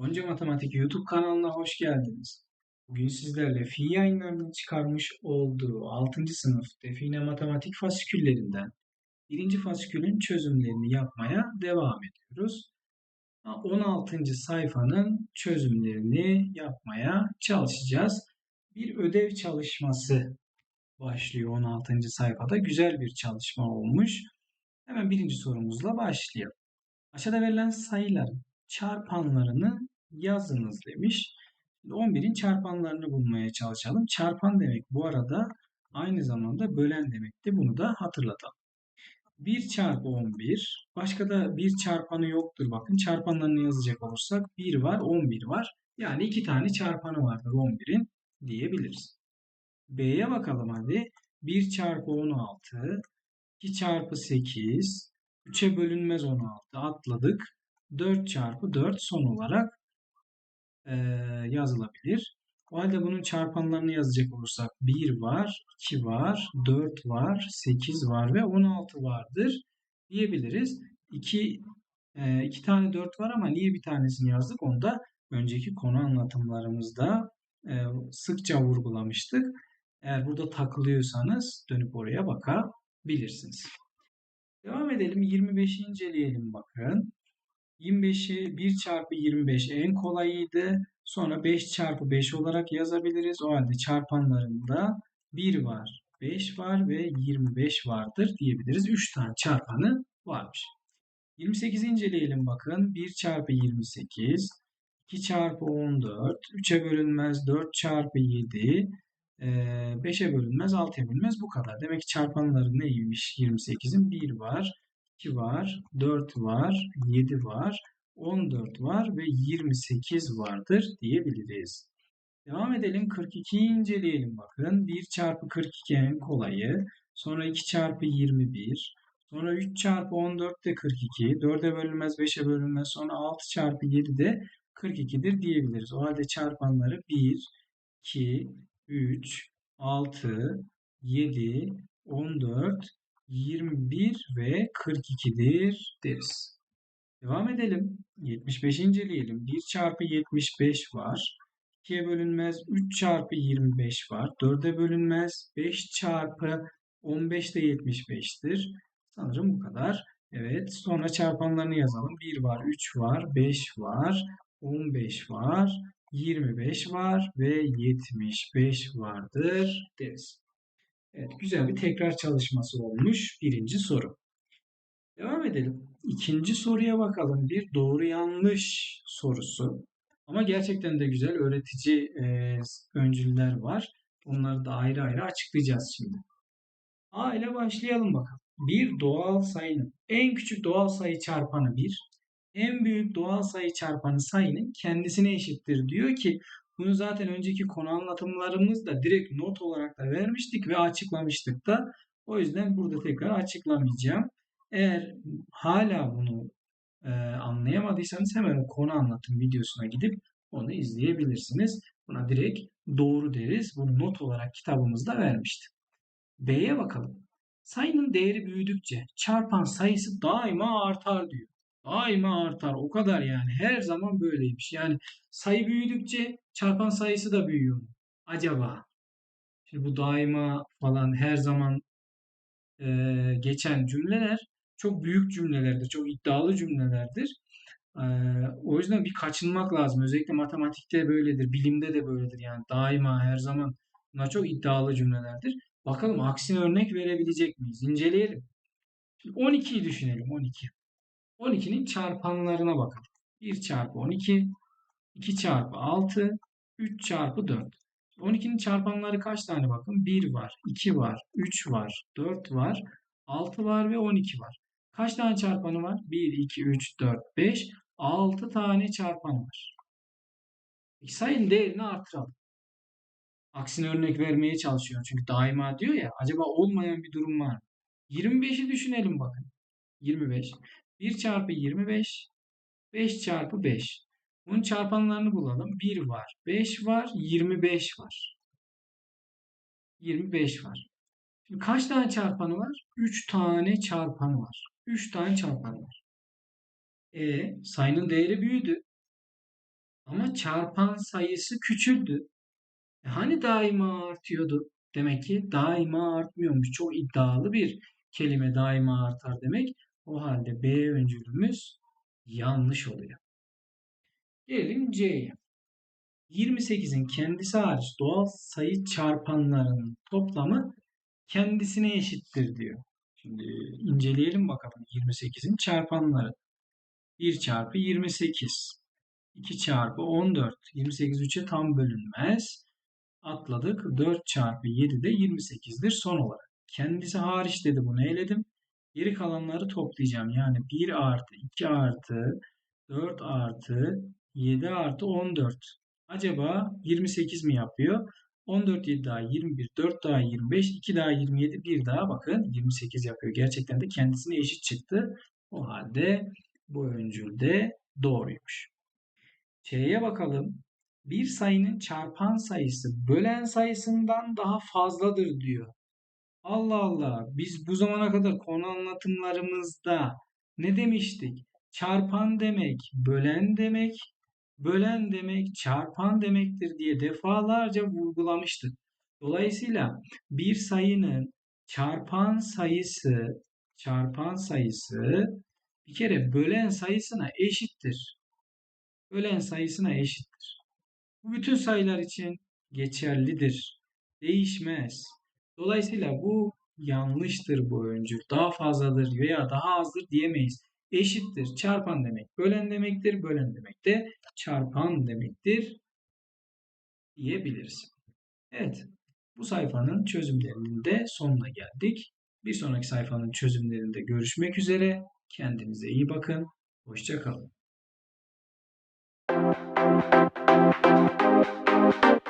Onca Matematik YouTube kanalına hoş geldiniz. Bugün sizlerle Fi yayınlarının çıkarmış olduğu 6. sınıf define matematik fasiküllerinden 1. fasikülün çözümlerini yapmaya devam ediyoruz. 16. sayfanın çözümlerini yapmaya çalışacağız. Bir ödev çalışması başlıyor 16. sayfada. Güzel bir çalışma olmuş. Hemen birinci sorumuzla başlayalım. Aşağıda verilen sayıların çarpanlarını yazınız demiş. 11'in çarpanlarını bulmaya çalışalım. Çarpan demek bu arada aynı zamanda bölen demekti. Bunu da hatırlatalım. 1 çarpı 11. Başka da bir çarpanı yoktur. Bakın çarpanlarını yazacak olursak 1 var, 11 var. Yani iki tane çarpanı vardır 11'in diyebiliriz. B'ye bakalım hadi. 1 çarpı 16, 2 çarpı 8, 3'e bölünmez 16 atladık. 4 çarpı 4 son olarak e, yazılabilir. O halde bunun çarpanlarını yazacak olursak 1 var, 2 var, 4 var, 8 var ve 16 vardır diyebiliriz. 2 e, iki tane 4 var ama niye bir tanesini yazdık? Onu da önceki konu anlatımlarımızda e, sıkça vurgulamıştık. Eğer burada takılıyorsanız dönüp oraya bakabilirsiniz. Devam edelim. 25'i inceleyelim bakın. 25'i 1 çarpı 25 en kolayıydı. Sonra 5 çarpı 5 olarak yazabiliriz. O halde çarpanlarında 1 var, 5 var ve 25 vardır diyebiliriz. 3 tane çarpanı varmış. 28'i inceleyelim bakın. 1 çarpı 28, 2 çarpı 14, 3'e bölünmez 4 çarpı 7, 5'e bölünmez 6'ya bölünmez bu kadar. Demek ki çarpanları neymiş 28'in? 1 var, 2 var, 4 var, 7 var, 14 var ve 28 vardır diyebiliriz. Devam edelim. 42'yi inceleyelim bakın. 1 çarpı 42 en kolayı. Sonra 2 çarpı 21. Sonra 3 çarpı 14 de 42. 4'e bölünmez 5'e bölünmez. Sonra 6 çarpı 7 de 42'dir diyebiliriz. O halde çarpanları 1, 2, 3, 6, 7, 14, 21 ve 42'dir deriz. Devam edelim. 75 inceleyelim. 1 çarpı 75 var. 2'ye bölünmez 3 çarpı 25 var. 4'e bölünmez 5 çarpı 15 de 75'tir. Sanırım bu kadar. Evet. Sonra çarpanlarını yazalım. 1 var, 3 var, 5 var, 15 var, 25 var ve 75 vardır deriz. Evet, güzel bir tekrar çalışması olmuş birinci soru. Devam edelim. İkinci soruya bakalım. Bir doğru yanlış sorusu. Ama gerçekten de güzel öğretici e, öncüller var. Onları da ayrı ayrı açıklayacağız şimdi. A ile başlayalım bakalım. Bir doğal sayının en küçük doğal sayı çarpanı 1, en büyük doğal sayı çarpanı sayının kendisine eşittir diyor ki bunu zaten önceki konu anlatımlarımızda direkt not olarak da vermiştik ve açıklamıştık da. O yüzden burada tekrar açıklamayacağım. Eğer hala bunu e, anlayamadıysanız hemen o konu anlatım videosuna gidip onu izleyebilirsiniz. Buna direkt doğru deriz. Bunu not olarak kitabımızda vermiştik. B'ye bakalım. Sayının değeri büyüdükçe çarpan sayısı daima artar diyor. Daima artar. O kadar yani. Her zaman böyleymiş. Yani sayı büyüdükçe çarpan sayısı da büyüyor? Acaba? Şimdi bu daima falan her zaman e, geçen cümleler çok büyük cümlelerdir. Çok iddialı cümlelerdir. E, o yüzden bir kaçınmak lazım. Özellikle matematikte böyledir. Bilimde de böyledir. Yani daima her zaman bunlar çok iddialı cümlelerdir. Bakalım aksine örnek verebilecek miyiz? İnceleyelim. Şimdi 12'yi düşünelim. 12. 12'nin çarpanlarına bakalım. 1 çarpı 12, 2 çarpı 6, 3 çarpı 4. 12'nin çarpanları kaç tane bakın? 1 var, 2 var, 3 var, 4 var, 6 var ve 12 var. Kaç tane çarpanı var? 1, 2, 3, 4, 5, 6 tane çarpan var. Peki sayının değerini artıralım. Aksine örnek vermeye çalışıyor. Çünkü daima diyor ya acaba olmayan bir durum var mı? 25'i düşünelim bakın. 25. 1 çarpı 25, 5 çarpı 5. Bunun çarpanlarını bulalım. 1 var, 5 var, 25 var. 25 var. Şimdi kaç tane çarpanı var? 3 tane çarpanı var. 3 tane çarpanı var. E sayının değeri büyüdü. Ama çarpan sayısı küçüldü. E hani daima artıyordu? Demek ki daima artmıyormuş. Çok iddialı bir kelime daima artar demek. O halde B öncülümüz yanlış oluyor. Gelelim C'ye. 28'in kendisi hariç doğal sayı çarpanlarının toplamı kendisine eşittir diyor. Şimdi inceleyelim bakalım 28'in çarpanları. 1 çarpı 28. 2 çarpı 14. 28 3'e tam bölünmez. Atladık. 4 çarpı 7 de 28'dir son olarak. Kendisi hariç dedi bunu eledim. Geri kalanları toplayacağım. Yani 1 artı 2 artı 4 artı 7 artı 14. Acaba 28 mi yapıyor? 14 7 daha 21, 4 daha 25, 2 daha 27, 1 daha bakın 28 yapıyor. Gerçekten de kendisine eşit çıktı. O halde bu öncül de doğruymuş. C'ye bakalım. Bir sayının çarpan sayısı bölen sayısından daha fazladır diyor. Allah Allah. Biz bu zamana kadar konu anlatımlarımızda ne demiştik? Çarpan demek, bölen demek, bölen demek, çarpan demektir diye defalarca vurgulamıştık. Dolayısıyla bir sayının çarpan sayısı, çarpan sayısı bir kere bölen sayısına eşittir. Bölen sayısına eşittir. Bu bütün sayılar için geçerlidir. Değişmez. Dolayısıyla bu yanlıştır bu öncül. Daha fazladır veya daha azdır diyemeyiz. Eşittir. Çarpan demek bölen demektir. Bölen demek de çarpan demektir diyebiliriz. Evet. Bu sayfanın çözümlerinin de sonuna geldik. Bir sonraki sayfanın çözümlerinde görüşmek üzere. Kendinize iyi bakın. Hoşçakalın. Thank you.